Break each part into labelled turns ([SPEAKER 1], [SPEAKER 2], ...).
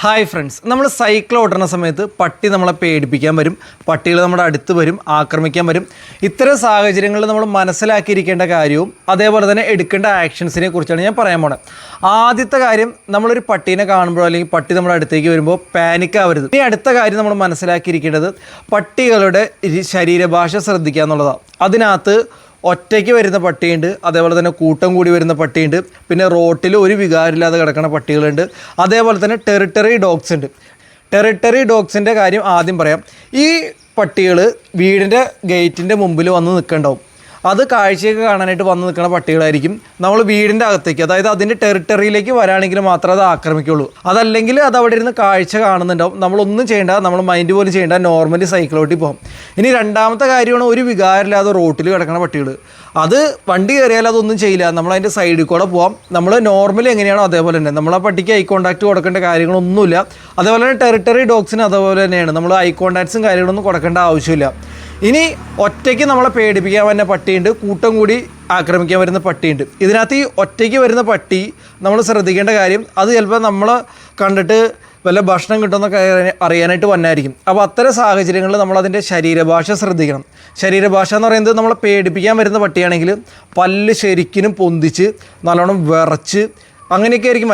[SPEAKER 1] Hi friends നമ്മൾ cycle ഓടുന്ന സമയത്ത് പട്ടി നമ്മളെ പേടിപ്പിക്കാൻ വരും. പട്ടികൾ നമ്മുടെ അടുത്ത് വരും ആക്രമിക്കാൻ വരും. ഇത്തരം സാഹചര്യങ്ങളിൽ നമ്മൾ മനസ്സിലാക്കിയിരിക്കേണ്ട കാര്യവും അതേപോലെ തന്നെ എടുക്കേണ്ട ആക്ഷൻസിനെ കുറിച്ചാണ് ഞാൻ പറയാൻ പോണത്. ആദ്യത്തെ കാര്യം നമ്മളൊരു പട്ടീനെ കാണുമ്പോഴോ അല്ലെങ്കിൽ പട്ടി നമ്മുടെ അടുത്തേക്ക് വരുമ്പോൾ പാനിക് ആവരുത്. ഇനി അടുത്ത കാര്യം നമ്മൾ മനസ്സിലാക്കിയിരിക്കേണ്ടത് പട്ടികളുടെ ശരീരഭാഷ ശ്രദ്ധിക്കുക എന്നുള്ളതാണ്. അതിനകത്ത് ഒറ്റയ്ക്ക് വരുന്ന പട്ടിയുണ്ട് അതേപോലെ തന്നെ കൂട്ടം കൂടി വരുന്ന പട്ടിയുണ്ട് പിന്നെ റോട്ടിൽ ഒരു വികാരമില്ലാതെ കിടക്കുന്ന പട്ടികളുണ്ട് അതേപോലെ തന്നെ ടെറിട്ടറി ഡോഗ്സ് ഉണ്ട്. ടെറിട്ടറി ഡോഗ്സിന്റെ കാര്യം ആദ്യം പറയാം. ഈ പട്ടികൾ വീടിന്റെ ഗേറ്റിന്റെ മുമ്പിൽ വന്ന് നിൽക്കണ്ടാവും. അത് കാഴ്ചയൊക്കെ കാണാനായിട്ട് വന്ന് നിൽക്കുന്ന പട്ടികളായിരിക്കും നമ്മൾ വീടിന്റെ അകത്തേക്ക് അതായത് അതിന്റെ ടെറിട്ടറിയിലേക്ക് വരാണെങ്കിൽ മാത്രമേ അത് ആക്രമിക്കുള്ളൂ. അതല്ലെങ്കിൽ അത് അവിടെ ഇരുന്ന് കാഴ്ച കാണുന്നുണ്ടാവും. നമ്മളൊന്നും ചെയ്യേണ്ട നമ്മൾ മൈൻഡ് പോലും ചെയ്യേണ്ട നോർമലി സൈക്കിളോട്ടി പോകും ഇനി രണ്ടാമത്തെ കാര്യമാണ് ഒരു വികാരമില്ലാതെ റോട്ടിൽ കിടക്കുന്ന പട്ടികൾ അത് വണ്ടി കയറിയാൽ അതൊന്നും ചെയ്യില്ല. നമ്മൾ അതിന്റെ സൈഡിൽ കൂടെ പോവാം. നമ്മൾ നോർമലി എങ്ങനെയാണോ അതേപോലെ തന്നെ. നമ്മൾ ആ പട്ടിക്ക് ഐ കോൺടാക്ട് കൊടുക്കേണ്ട കാര്യങ്ങളൊന്നുമില്ല. അതേപോലെ തന്നെ ടെറിട്ടറി ഡോഗ്സിന് അതേപോലെ തന്നെയാണ്. നമ്മൾ ഐ കോൺടാക്ട്സും കാര്യങ്ങളൊന്നും കൊടുക്കേണ്ട ആവശ്യമില്ല. ഇനി ഒറ്റയ്ക്ക് നമ്മളെ പേടിപ്പിക്കാൻ വരുന്ന പട്ടിയുണ്ട്. കൂട്ടം കൂടി ആക്രമിക്കാൻ വരുന്ന പട്ടിയുണ്ട്. ഇതിനകത്ത് ഈ ഒറ്റയ്ക്ക് വരുന്ന പട്ടി നമ്മൾ ശ്രദ്ധിക്കേണ്ട കാര്യം അത് ചിലപ്പോൾ നമ്മൾ കണ്ടിട്ട് വല്ല ഭക്ഷണം കിട്ടുമെന്നൊക്കെ അറിയാനായിട്ട് വന്നായിരിക്കും. അപ്പോൾ അത്തരം സാഹചര്യങ്ങളിൽ നമ്മളതിന്റെ ശരീരഭാഷ ശ്രദ്ധിക്കണം. ശരീരഭാഷ എന്ന് പറയുന്നത് നമ്മളെ പേടിപ്പിക്കാൻ വരുന്ന പട്ടിയാണെങ്കിൽ പല്ല് ശരിക്കിനും പൊന്തിച്ച് നല്ലോണം വിറച്ച് അങ്ങനെയൊക്കെ ആയിരിക്കും.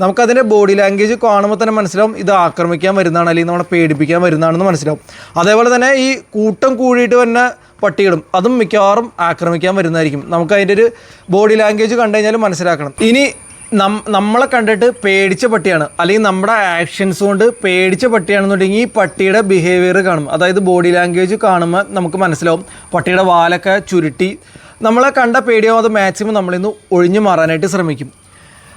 [SPEAKER 1] നമുക്കതിന്റെ ബോഡി ലാംഗ്വേജ് കാണുമ്പോൾ തന്നെ മനസ്സിലാവും ഇത് ആക്രമിക്കാൻ വരുന്നതാണ് അല്ലെങ്കിൽ നമ്മളെ പേടിപ്പിക്കാൻ വരുന്നതാണെന്ന് മനസ്സിലാവും. അതേപോലെ തന്നെ ഈ കൂട്ടം കൂടിയിട്ട് തന്നെ പട്ടികളും അതും മിക്കവാറും ആക്രമിക്കാൻ വരുന്നതായിരിക്കും. നമുക്ക് അതിന്റെ ഒരു ബോഡി ലാംഗ്വേജ് കണ്ടു കഴിഞ്ഞാൽ മനസ്സിലാക്കണം. ഇനി നം നമ്മളെ കണ്ടിട്ട് പേടിച്ച പട്ടിയാണ് അല്ലെങ്കിൽ നമ്മുടെ ആക്ഷൻസ് കൊണ്ട് പേടിച്ച പട്ടിയാണെന്നുണ്ടെങ്കിൽ ഈ പട്ടിയുടെ ബിഹേവിയർ കാണും. അതായത് ബോഡി ലാംഗ്വേജ് കാണുമ്പോൾ നമുക്ക് മനസ്സിലാവും പട്ടിയുടെ വാലൊക്കെ ചുരുട്ടി. നമ്മളെ കണ്ട പേടിയാവും അത് മാക്സിമം നമ്മളിന്ന് ഒഴിഞ്ഞു മാറാനായിട്ട് ശ്രമിക്കും.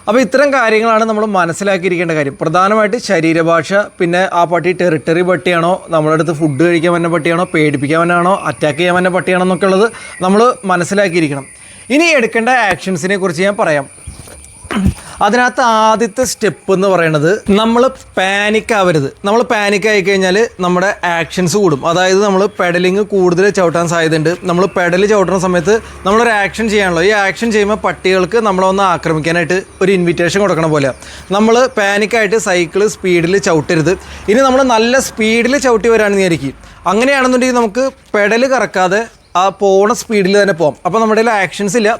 [SPEAKER 1] അപ്പോൾ ഇത്തരം കാര്യങ്ങളാണ് നമ്മൾ മനസ്സിലാക്കിയിരിക്കേണ്ട കാര്യം. പ്രധാനമായിട്ട് ശരീരഭാഷ പിന്നെ ആ പട്ടി ടെറിട്ടറി പട്ടിയാണോ നമ്മുടെ അടുത്ത് ഫുഡ് കഴിക്കാൻ വന്ന പട്ടിയാണോ പേടിപ്പിക്കാൻ വന്നാണോ അറ്റാക്ക് ചെയ്യാൻ വന്ന പട്ടിയാണോ എന്നൊക്കെ ഉള്ളത് നമ്മൾ മനസ്സിലാക്കിയിരിക്കണം. ഇനി എടുക്കേണ്ട ആക്ഷൻസിനെ കുറിച്ച് ഞാൻ പറയാം. അതിനകത്ത് ആദ്യത്തെ സ്റ്റെപ്പ് എന്ന് പറയുന്നത് നമ്മൾ പാനിക് ആവരുത്. നമ്മൾ പാനിക് ആയി കഴിഞ്ഞാൽ നമ്മുടെ ആക്ഷൻസ് കൂടും. അതായത് നമ്മൾ പെഡലിങ് കൂടുതൽ ചവിട്ടാൻ സാധ്യതയുണ്ട്. നമ്മൾ പെഡൽ ചവിട്ടുന്ന സമയത്ത് നമ്മളൊരു ആക്ഷൻ ചെയ്യാനുള്ളൂ ഈ ആക്ഷൻ ചെയ്യുമ്പോൾ പട്ടികൾക്ക് നമ്മളൊന്ന് ആക്രമിക്കാനായിട്ട് ഒരു ഇൻവിറ്റേഷൻ കൊടുക്കണ പോലെ. നമ്മൾ പാനിക്കായിട്ട് സൈക്കിൾ സ്പീഡിൽ ചവിട്ടരുത്. ഇനി നമ്മൾ നല്ല സ്പീഡിൽ ചവിട്ടി വരാണെന്ന് വിചാരിക്കും. അങ്ങനെയാണെന്നുണ്ടെങ്കിൽ നമുക്ക് പെഡൽ കറക്കാതെ ആ പോണ സ്പീഡിൽ തന്നെ പോകാം അപ്പോൾ നമ്മുടെ കയ്യിൽ ആക്ഷൻസ് ഇല്ല.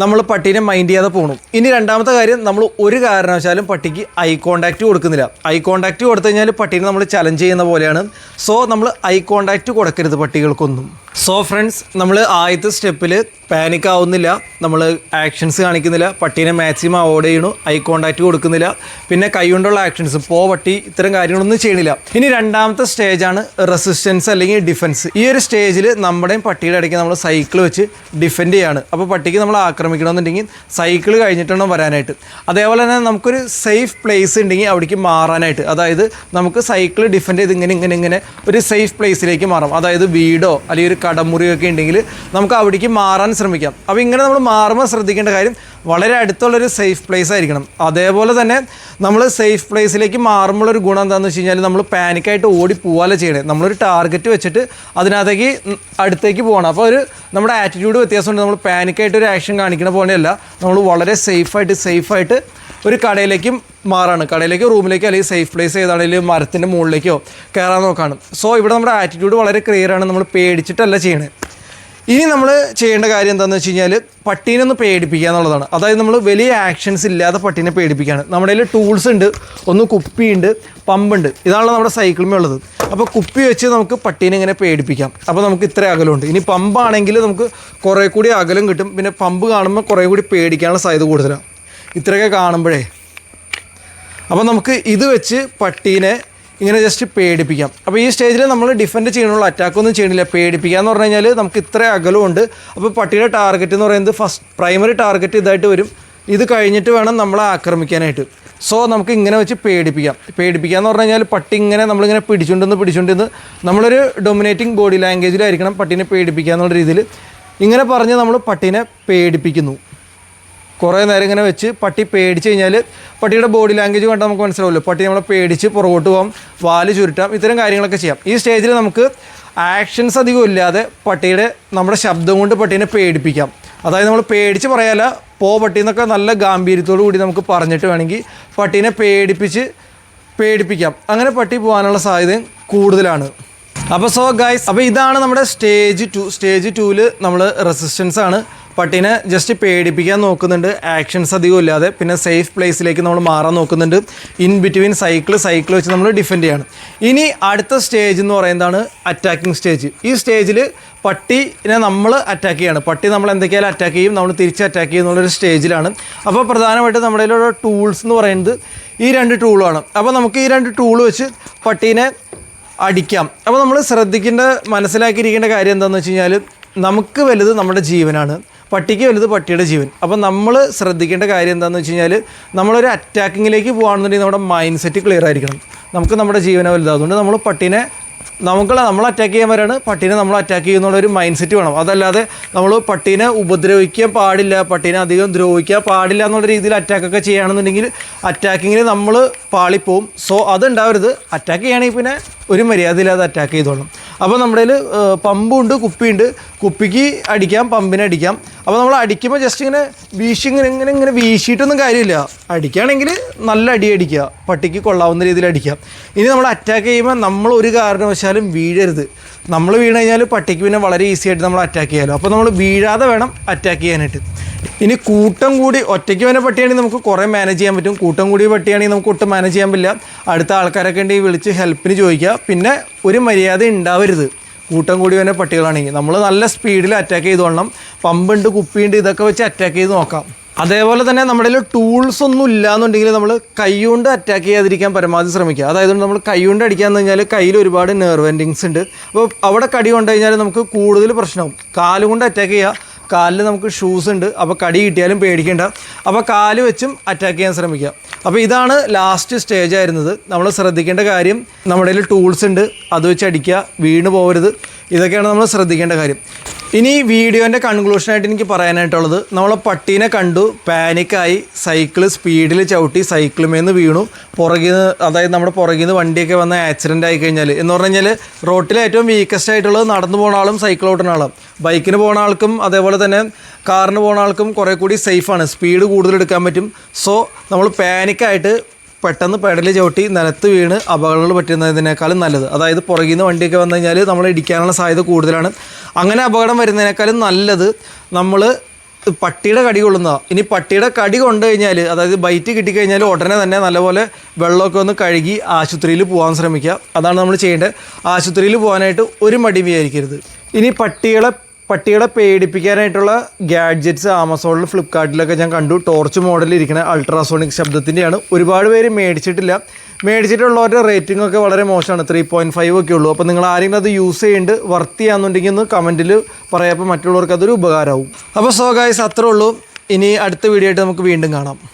[SPEAKER 1] നമ്മൾ പട്ടീനെ മൈൻഡ് ചെയ്യാതെ പോകണം ഇനി രണ്ടാമത്തെ കാര്യം നമ്മൾ ഒരു കാരണവശാലും പട്ടിക്ക് ഐ കോണ്ടാക്റ്റ് കൊടുക്കുന്നില്ല. ഐ കോണ്ടാക്റ്റ് കൊടുത്തു കഴിഞ്ഞാൽ പട്ടീനെ നമ്മൾ ചലഞ്ച് ചെയ്യുന്ന പോലെയാണ്. സോ നമ്മൾ ഐ കോണ്ടാക്റ്റ് കൊടുക്കരുത് പട്ടികൾക്കൊന്നും. സോ ഫ്രണ്ട്സ് നമ്മൾ ആദ്യത്തെ സ്റ്റെപ്പിൽ പാനിക് ആവുന്നില്ല. നമ്മൾ ആക്ഷൻസ് കാണിക്കുന്നില്ല. പട്ടീനെ മാക്സിമം അവോയ്ഡ് ചെയ്യണു ഐ കോണ്ടാക്റ്റ് കൊടുക്കുന്നില്ല. പിന്നെ കൈ കൊണ്ടുള്ള ആക്ഷൻസ് പോ പട്ടി ഇത്തരം കാര്യങ്ങളൊന്നും ചെയ്യണില്ല. ഇനി രണ്ടാമത്തെ സ്റ്റേജാണ് റെസിസ്റ്റൻസ് അല്ലെങ്കിൽ ഡിഫൻസ് ഈ ഒരു സ്റ്റേജിൽ നമ്മുടെയും പട്ടിയുടെ ഇടയ്ക്ക് നമ്മൾ സൈക്കിൾ വെച്ച് ഡിഫെൻഡ് ചെയ്യാണ്. അപ്പോൾ പട്ടിക്ക് നമ്മൾ ആക്രമിക്കണമെന്നുണ്ടെങ്കിൽ സൈക്കിൾ കഴിഞ്ഞിട്ടാണ് വരാനായിട്ട്. അതേപോലെ തന്നെ നമുക്കൊരു സേഫ് പ്ലേസ് ഉണ്ടെങ്കിൽ അവിടേക്ക് മാറാനായിട്ട്. അതായത് നമുക്ക് സൈക്കിൾ ഡിഫെൻഡ് ചെയ്ത് ഇങ്ങനെ ഇങ്ങനെ ഇങ്ങനെ ഒരു സേഫ് പ്ലേസിലേക്ക് മാറാം. അതായത് വീടോ അല്ലെങ്കിൽ ഒരു കടമുറിയോ ഒക്കെ ഉണ്ടെങ്കിൽ നമുക്ക് അവിടേക്ക് മാറാൻ ശ്രമിക്കാം. അപ്പോൾ ഇങ്ങനെ നമ്മൾ മാറുമ്പോൾ ശ്രദ്ധിക്കേണ്ട കാര്യം വളരെ അടുത്തുള്ളൊരു സേഫ് പ്ലേസ് ആയിരിക്കണം. അതേപോലെ തന്നെ നമ്മൾ സേഫ് പ്ലേസിലേക്ക് മാറുമ്പോൾ ഒരു ഗുണം എന്താണെന്ന് വെച്ച് കഴിഞ്ഞാൽ നമ്മൾ പാനിക്കായിട്ട് ഓടി പോവാലോ ചെയ്യണേ. നമ്മളൊരു ടാർഗറ്റ് വെച്ചിട്ട് അതിനകത്തേക്ക് അടുത്തേക്ക് പോകണം. അപ്പോൾ ഒരു നമ്മുടെ ആറ്റിറ്റ്യൂഡ് വ്യത്യാസമുണ്ട്. നമ്മൾ പാനിക്കായിട്ട് ഒരു ആക്ഷൻ കാണിക്കണ പോലെയല്ല. നമ്മൾ വളരെ സേഫായിട്ട് സേഫായിട്ട് ഒരു കടയിലേക്കും മാറാണ്. കടയിലേക്കോ റൂമിലേക്കോ അല്ലെങ്കിൽ സേഫ് പ്ലേസ് ഏതാണെങ്കിലും മരത്തിന്റെ മുകളിലേക്കോ കയറാൻ നോക്കാണ്. സോ ഇവിടെ നമ്മുടെ ആറ്റിറ്റ്യൂഡ് വളരെ ക്ലിയർ ആണ്. നമ്മൾ പേടിച്ചിട്ടല്ല ചെയ്യണേ. ഇനി നമ്മൾ ചെയ്യേണ്ട കാര്യം എന്താണെന്ന് വെച്ച് കഴിഞ്ഞാൽ പട്ടീനെ ഒന്ന് പേടിപ്പിക്കുക എന്നുള്ളതാണ്. അതായത് നമ്മൾ വലിയ ആക്ഷൻസ് ഇല്ലാതെ പട്ടീനെ പേടിപ്പിക്കുകയാണ്. നമ്മുടെ കയ്യിൽ ടൂൾസ് ഉണ്ട് ഒന്ന് കുപ്പിയുണ്ട് പമ്പുണ്ട് ഇതാണല്ലോ നമ്മുടെ സൈക്കിളിമേ ഉള്ളത്. അപ്പോൾ കുപ്പി വെച്ച് നമുക്ക് പട്ടീനെ ഇങ്ങനെ പേടിപ്പിക്കാം. അപ്പോൾ നമുക്ക് ഇത്ര അകലമുണ്ട്. ഇനി പമ്പാണെങ്കിൽ നമുക്ക് കുറേ കൂടി അകലം കിട്ടും. പിന്നെ പമ്പ് കാണുമ്പോൾ കുറേ കൂടി പേടിക്കാനുള്ള സാധ്യത കൂടുതലാണ്. ഇത്രയൊക്കെ കാണുമ്പോഴേ. അപ്പോൾ നമുക്ക് ഇത് വെച്ച് പട്ടീനെ ഇങ്ങനെ ജസ്റ്റ് പേടിപ്പിക്കാം. അപ്പോൾ ഈ സ്റ്റേജിൽ നമ്മൾ ഡിഫെൻഡ് ചെയ്യണുള്ളൂ അറ്റാക്കൊന്നും ചെയ്യണില്ല. പേടിപ്പിക്കുക എന്ന് പറഞ്ഞു കഴിഞ്ഞാൽ നമുക്ക് ഇത്ര അകലമുണ്ട് അപ്പോൾ പട്ടിയുടെ ടാർഗറ്റ് എന്ന് പറയുന്നത് ഫസ്റ്റ് പ്രൈമറി ടാർഗറ്റ് ഇതായിട്ട് വരും. ഇത് കഴിഞ്ഞിട്ട് വേണം നമ്മളെ ആക്രമിക്കാനായിട്ട്. സോ നമുക്ക് ഇങ്ങനെ വെച്ച് പേടിപ്പിക്കാം. പേടിപ്പിക്കുക എന്ന് പറഞ്ഞു കഴിഞ്ഞാൽ പട്ടി ഇങ്ങനെ നമ്മളിങ്ങനെ പിടിച്ചുകൊണ്ടെന്ന് പിടിച്ചുകൊണ്ടെന്ന് നമ്മളൊരു ഡൊമിനേറ്റിംഗ് ബോഡി ലാംഗ്വേജിലായിരിക്കണം പട്ടീനെ പേടിപ്പിക്കുക എന്നുള്ള രീതിയിൽ ഇങ്ങനെ പറഞ്ഞ് നമ്മൾ പട്ടീനെ പേടിപ്പിക്കുന്നു. കുറേ നേരം ഇങ്ങനെ വെച്ച് പട്ടി പേടിച്ച് കഴിഞ്ഞാൽ പട്ടിയുടെ ബോഡി ലാംഗ്വേജ് കണ്ടാൽ നമുക്ക് മനസ്സിലാവുമല്ലോ. പട്ടി നമ്മളെ പേടിച്ച് പുറകോട്ട് പോകാം വാൽ ചുരുട്ടാം ഇത്തരം കാര്യങ്ങളൊക്കെ ചെയ്യാം. ഈ സ്റ്റേജിൽ നമുക്ക് ആക്ഷൻസ് അധികം ഇല്ലാതെ പട്ടിയുടെ നമ്മുടെ ശബ്ദം കൊണ്ട് പട്ടീനെ പേടിപ്പിക്കാം. അതായത് നമ്മൾ പേടിച്ച് പറയാല പോ പട്ടി എന്നൊക്കെ നല്ല ഗാംഭീര്യത്തോടു കൂടി നമുക്ക് പറഞ്ഞിട്ട് വേണമെങ്കിൽ പട്ടീനെ പേടിപ്പിച്ച് പേടിപ്പിക്കാം. അങ്ങനെ പട്ടി പോകാനുള്ള സാധ്യത കൂടുതലാണ്. അപ്പോൾ സോ ഗൈസ് അപ്പോൾ ഇതാണ് നമ്മുടെ സ്റ്റേജ് ടു സ്റ്റേജ് ടൂവിൽ നമ്മൾ റെസിസ്റ്റൻസ് ആണ്. പട്ടീനെ ജസ്റ്റ് പേടിപ്പിക്കാൻ നോക്കുന്നുണ്ട്. ആക്ഷൻസ് അധികം ഇല്ലാതെ. പിന്നെ സേഫ് പ്ലേസിലേക്ക് നമ്മൾ മാറാൻ നോക്കുന്നുണ്ട്. ഇൻ ബിറ്റ്വീൻ സൈക്കിൾ സൈക്കിൾ വെച്ച് നമ്മൾ ഡിഫെൻഡ് ചെയ്യണം. ഇനി അടുത്ത സ്റ്റേജ് എന്ന് പറയുന്നതാണ് അറ്റാക്കിംഗ് സ്റ്റേജ് ഈ സ്റ്റേജിൽ പട്ടിനെ നമ്മൾ അറ്റാക്ക് ചെയ്യാണ്. പട്ടി നമ്മൾ എന്തൊക്കെയാലും അറ്റാക്ക് ചെയ്യും. നമ്മൾ തിരിച്ച് അറ്റാക്ക് ചെയ്യും എന്നുള്ളൊരു സ്റ്റേജിലാണ് അപ്പോൾ പ്രധാനമായിട്ടും നമ്മുടെ കയ്യിലുള്ള ടൂൾസ് എന്ന് പറയുന്നത് ഈ രണ്ട് ടൂളാണ് അപ്പോൾ നമുക്ക് ഈ രണ്ട് ടൂൾ വെച്ച് പട്ടീനെ അടിക്കാം. അപ്പോൾ നമ്മൾ ശ്രദ്ധിക്കേണ്ട മനസ്സിലാക്കിയിരിക്കേണ്ട കാര്യം എന്താണെന്ന് വെച്ച് കഴിഞ്ഞാൽ നമുക്ക് വലുത് നമ്മുടെ ജീവനാണ്. പട്ടിക്ക് വലുത് പട്ടിയുടെ ജീവൻ. അപ്പോൾ നമ്മൾ ശ്രദ്ധിക്കേണ്ട കാര്യം എന്താണെന്ന് വെച്ച് കഴിഞ്ഞാൽ നമ്മളൊരു അറ്റാക്കിങ്ങിലേക്ക് പോകുകയാണെന്നുണ്ടെങ്കിൽ നമ്മുടെ മൈൻഡ് സെറ്റ് ക്ലിയർ ആയിരിക്കണം. നമുക്ക് നമ്മുടെ ജീവനെ വലുത് അതുകൊണ്ട് നമ്മൾ പട്ടീനെ നമുക്ക് നമ്മൾ അറ്റാക്ക് ചെയ്യാൻ വരാണ്. പട്ടീനെ നമ്മൾ അറ്റാക്ക് ചെയ്യുന്നുള്ള ഒരു മൈൻഡ് സെറ്റ് വേണം. അതല്ലാതെ നമ്മൾ പട്ടീനെ ഉപദ്രവിക്കാൻ പാടില്ല പട്ടീനെ അധികം ദ്രോഹിക്കാൻ പാടില്ല എന്നുള്ള രീതിയിൽ അറ്റാക്കൊക്കെ ചെയ്യുകയാണെന്നുണ്ടെങ്കിൽ അറ്റാക്കിങ്ങിൽ നമ്മൾ പാളിപ്പോവും. സോ അതുണ്ടാവരുത് അറ്റാക്ക് ചെയ്യുകയാണെങ്കിൽ പിന്നെ ഒരു മര്യാദയില്ലാതെ അറ്റാക്ക് ചെയ്തോളണം അപ്പോൾ നമ്മുടെ കയ്യിൽ പമ്പുണ്ട് കുപ്പിയുണ്ട്. കുപ്പിക്ക് അടിക്കാം പമ്പിനെ അടിക്കാം. അപ്പോൾ നമ്മൾ അടിക്കുമ്പോൾ ജസ്റ്റ് ഇങ്ങനെ വീശി ഇങ്ങനെ ഇങ്ങനെ ഇങ്ങനെ വീശിയിട്ടൊന്നും കാര്യമില്ല. അടിക്കുകയാണെങ്കിൽ നല്ല അടി അടിക്കുക. പട്ടിക്ക് കൊള്ളാവുന്ന രീതിയിൽ അടിക്കാം ഇനി നമ്മൾ അറ്റാക്ക് ചെയ്യുമ്പോൾ നമ്മൾ ഒരു കാരണവശാലും വീഴരുത്. നമ്മൾ വീണ് കഴിഞ്ഞാൽ പട്ടിക്ക് പിന്നെ വളരെ ഈസി ആയിട്ട് നമ്മൾ അറ്റാക്ക് ചെയ്യാമല്ലോ അപ്പോൾ നമ്മൾ വീഴാതെ വേണം അറ്റാക്ക് ചെയ്യാനായിട്ട്. ഇനി കൂട്ടം കൂടി ഒറ്റയ്ക്ക് വന്നെ പട്ടിയാണെങ്കിൽ നമുക്ക് കുറേ മാനേജ് ചെയ്യാൻ പറ്റും. കൂട്ടം കൂടി പട്ടിയാണെങ്കിൽ നമുക്ക് ഒട്ടും മാനേജ് ചെയ്യാൻ പറ്റില്ല. അടുത്ത ആൾക്കാരൊക്കെ ഉണ്ടെങ്കിൽ വിളിച്ച് ഹെൽപ്പിന് ചോദിക്കുക. പിന്നെ ഒരു മര്യാദ ഉണ്ടാവരുത്. കൂട്ടം കൂടി വന്നെ പട്ടികളാണെങ്കിൽ. നമ്മൾ നല്ല സ്പീഡിൽ അറ്റാക്ക് ചെയ്തോളണം പമ്പുണ്ട് കുപ്പിയുണ്ട് ഇതൊക്കെ വെച്ച് അറ്റാക്ക് ചെയ്ത് നോക്കാം. അതേപോലെ തന്നെ നമ്മുടെ കയ്യിൽ ടൂൾസ് ഒന്നും ഇല്ല ഇല്ലാന്നുണ്ടെങ്കിൽ നമ്മൾ കൈകൊണ്ട് അറ്റാക്ക് ചെയ്യാതിരിക്കാൻ പരമാവധി ശ്രമിക്കുക. അതായത് നമ്മൾ കൈകൊണ്ട് അടിക്കാന്ന് കഴിഞ്ഞാൽ കയ്യിൽ ഒരുപാട് നെർവ് എൻഡിങ്സ് ഉണ്ട്. അപ്പോൾ അവിടെ കടി കൊണ്ടു കഴിഞ്ഞാൽ നമുക്ക് കൂടുതൽ പ്രശ്നവും. കാലുകൊണ്ട് അറ്റാക്ക് ചെയ്യുക കാലിൽ നമുക്ക് ഷൂസ് ഉണ്ട്. അപ്പോൾ കടി കിട്ടിയാലും പേടിക്കേണ്ട. അപ്പോൾ കാൽ വെച്ചും അറ്റാക്ക് ചെയ്യാൻ ശ്രമിക്കുക. അപ്പോൾ ഇതാണ് ലാസ്റ്റ് സ്റ്റേജ് ആയിരുന്നത്. നമ്മൾ ശ്രദ്ധിക്കേണ്ട കാര്യം നമ്മുടെ കയ്യിൽ ടൂൾസ് ഉണ്ട്. അത് വെച്ച് അടിക്കുക. വീണ് പോകരുത് ഇതൊക്കെയാണ് നമ്മൾ ശ്രദ്ധിക്കേണ്ട കാര്യം. ഇനി വീഡിയോന്റെ കൺക്ലൂഷനായിട്ട് എനിക്ക് പറയാനായിട്ടുള്ളത് നമ്മൾ പട്ടീനെ കണ്ടു പാനിക്കായി സൈക്കിൾ സ്പീഡിൽ ചവിട്ടി സൈക്കിളുമേന്ന് വീണു. പുറകിൽ നിന്ന് അതായത് നമ്മുടെ പുറകിൽ നിന്ന് വണ്ടിയൊക്കെ വന്ന ആക്സിഡന്റ് ആയി കഴിഞ്ഞാൽ എന്ന് പറഞ്ഞു കഴിഞ്ഞാൽ റോട്ടിൽ ഏറ്റവും വീക്കസ്റ്റ് ആയിട്ടുള്ളത് നടന്നു പോകുന്ന ആളും സൈക്കിൾ ഓട്ടുന്ന ആളും. ബൈക്കിന് പോകുന്ന ആൾക്കും അതേപോലെ തന്നെ കാറിന് പോകുന്ന ആൾക്കും കുറേ കൂടി സേഫാണ് സ്പീഡ് കൂടുതൽ എടുക്കാൻ പറ്റും. സോ നമ്മൾ പാനിക്കായിട്ട് പെട്ടെന്ന് പെടൽ ചവിട്ടി നിലത്ത് വീണ് അപകടങ്ങൾ പറ്റുന്നതിനേക്കാളും നല്ലത്. അതായത് പുറകിൽ നിന്ന് വണ്ടിയൊക്കെ വന്നു കഴിഞ്ഞാൽ നമ്മൾ ഇടിക്കാനുള്ള സാധ്യത കൂടുതലാണ്. അങ്ങനെ അപകടം വരുന്നതിനേക്കാളും നല്ലത് നമ്മൾ പട്ടിയുടെ കടി കൊള്ളുന്നതാണ് ഇനി പട്ടിയുടെ കടി കൊണ്ടു കഴിഞ്ഞാൽ അതായത് ബൈറ്റ് കിട്ടിക്കഴിഞ്ഞാൽ ഉടനെ തന്നെ നല്ലപോലെ വെള്ളമൊക്കെ ഒന്ന് കഴുകി ആശുപത്രിയിൽ പോകാൻ ശ്രമിക്കുക. അതാണ് നമ്മൾ ചെയ്യേണ്ടത്. ആശുപത്രിയിൽ പോകാനായിട്ട് ഒരു മടി വിചാരിക്കരുത്. ഇനി പട്ടികളെ പട്ടികളെ പേടിപ്പിക്കാനായിട്ടുള്ള ഗാഡ്ജറ്റ്സ് ആമസോണിലും ഫ്ലിപ്കാർട്ടിലൊക്കെ ഞാൻ കണ്ടു. ടോർച്ച് മോഡലിൽ ഇരിക്കുന്ന അൾട്രാസോണിക് ശബ്ദത്തിന്റെയാണ്. ഒരുപാട് പേര് മേടിച്ചിട്ടില്ല. മേടിച്ചിട്ടുള്ളവരുടെ റേറ്റിംഗ് ഒക്കെ വളരെ മോശമാണ് ത്രീ പോയിന്റ് ഫൈവ് ഒക്കെ ഉള്ളൂ. അപ്പോൾ നിങ്ങൾ ആരെങ്കിലും അത് യൂസ് ചെയ്യുന്നുണ്ട് വർത്ത് ചെയ്യാന്നുണ്ടെങ്കിൽ ഒന്ന് കമന്റിൽ പറയാം. അപ്പോൾ മറ്റുള്ളവർക്ക് അതൊരു ഉപകാരമാവും. അപ്പോൾ സോ ഗൈസ് അത്രേ ഉള്ളൂ. ഇനി അടുത്ത വീഡിയോ ആയിട്ട് നമുക്ക് വീണ്ടും കാണാം.